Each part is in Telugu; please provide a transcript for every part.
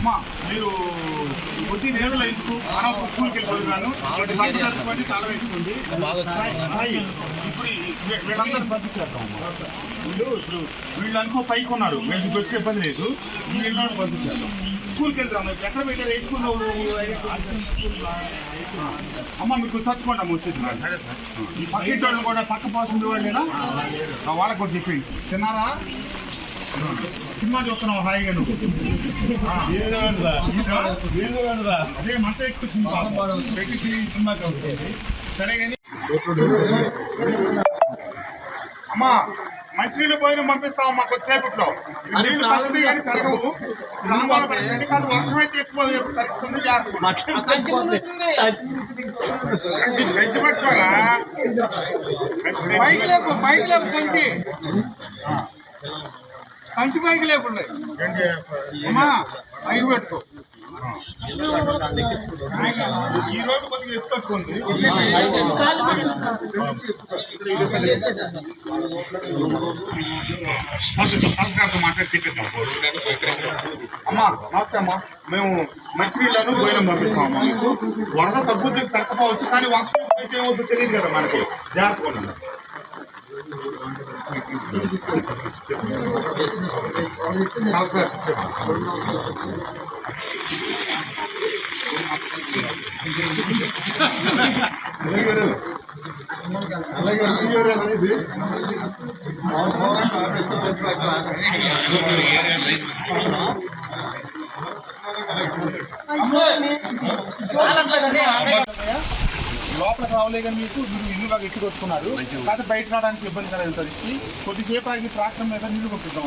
అమ్మా మీరు కొద్ది నేలలో ఎందుకు అనవసరం స్కూల్కి వెళ్ళిపోతున్నాను కట్టుబడి తల వేసుకోండి సాయి, ఇప్పుడు ఈ- వీ- వీళ్ళందరూ పంపించేద్దాం అమ్మా. వీళ్ళు ఇప్పుడు వీళ్ళు అనుకో పైకి ఉన్నారు. వీళ్ళకి వచ్చే ఇబ్బంది లేదు. ఈ వీళ్ళని పంపించేద్దాం. స్కూల్కి వెళ్తాం ఎక్కడ పెట్టారు? ఏ స్కూల్లో? అమ్మ మీకు చచ్చుకోండి అమ్మ వచ్చేది ఈ పక్కింటి వాళ్ళు కూడా పక్క పాసింది వాళ్ళేనా వాళ్ళకి కూడా చెప్పండి తిన్నారా? సినిమా చూస్తున్నావు హాయిగా నువ్వు? అదే మంట ఎక్కువ సినిమా సరే కానీ అమ్మా మంచినీళ్ళు పోయిన పంపిస్తాం మాకు వచ్చేపట్లో నీళ్ళు తగ్గుతాయి కానీ వర్షం అయితే ఎక్కువ సంచి పట్టుకోరా లేపు పైకి లేపు సంచి సంచి పైకి లేకుండా? అమ్మా పైకి పెట్టుకో. ఈ రోజు కొద్దిగా అమ్మా నమస్తే అమ్మా. మేము మంచినీళ్ళను భోజనం పంపిస్తాం అమ్మా. మీకు వరద తగ్గుద్ది తగ్గపోవచ్చు కానీ వర్షం అయితే ఏమవుతుందో తెలియదు కదా మనకి. జాగ్రత్తగా ఉండండి లోపలికి రావలే కానీ మీకు మీరు ఇల్లు బాగా ఎక్కి కొట్టుకున్నారు. కాకపోతే బయట రావడానికి ఇబ్బంది కలిగిన పరిస్థితి కొద్దిసేపు ఆగి ట్రాక్టర్ మీద నీళ్ళు పంపిద్దాం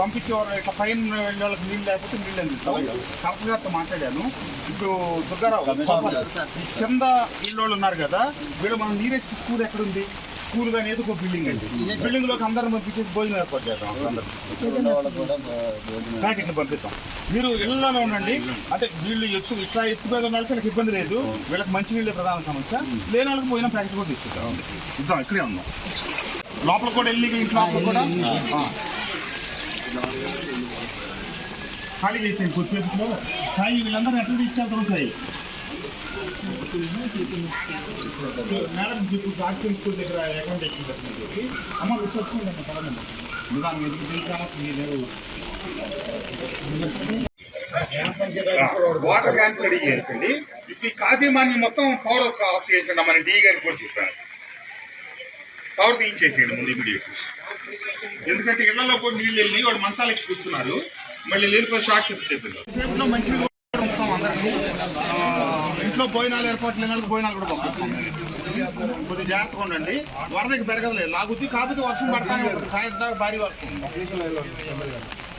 పంపించే వాళ్ళు ఇట్లా పైన వెళ్ళే వాళ్ళకి నీళ్ళు లేకపోతే నీళ్ళు అందిస్తాం కలెక్టర్ గారితో మాట్లాడాను. ఇప్పుడు దుర్గారావు కింద ఇళ్ళు వాళ్ళు ఉన్నారు కదా వీళ్ళు మన నీరెస్ట్ స్కూల్ ఎక్కడుంది? స్కూల్ కానీ ఏదో ఒక బిల్డింగ్ అండి. బిల్డింగ్లోకి అందరం పంపించేసి భోజనం ఏర్పాటు చేద్దాం. ప్యాకెట్లు పంపిస్తాం మీరు ఇళ్ళలో ఉండండి. అంటే వీళ్ళు ఎత్తు ఇట్లా ఎత్తు మీద వాళ్ళకి వాళ్ళకి ఇబ్బంది లేదు. వీళ్ళకి మంచి నీళ్ళే ప్రధాన సమస్య. లేని వాళ్ళకి పోయిన ప్యాకెట్ కూడా తెచ్చిద్దాం. ఇద్దాం ఇక్కడే ఉన్నాం లోపల కూడా వెళ్ళి ఇంట్లో లోపల కూడా. ఖాళీ చేసేయండి కొద్దిసేపులో సాయి వీళ్ళందరూ ఎట్లా తీసుకెళ్తారు సాయి మేడం స్కూల్ దగ్గర అకౌంట్ ఎక్కింది చెప్పి అమ్మ అమ్మ వాటర్ క్యాన్స్ రెడీ చేయించండి ఈ కాజీమాన్ని మొత్తం పవర్ ఆఫ్ చేయించండి మన డీ గారికి కూడా చెప్పాను పవర్ తీయించేసేయండి ముందు ఇమీడియట్ ఎందుకంటే ఇళ్ళలో కూడా నీళ్ళు వెళ్ళి వాడు మంచాలకి కూర్చున్నారు మళ్ళీ లేనిపోయి షార్ట్ చెప్తే మంచిగా ఇంట్లో భోజనాలు ఏర్పాటు లేని వాళ్ళకి భోజనాలు కూడా పంపిస్తాం కొద్దిగా జాగ్రత్తగా ఉండండి. వరదకి పెరగలేదు లాగుద్ది కాకపోతే వర్షం పడతానే ఉంటుంది. సాయంత్రం భారీ వర్షం.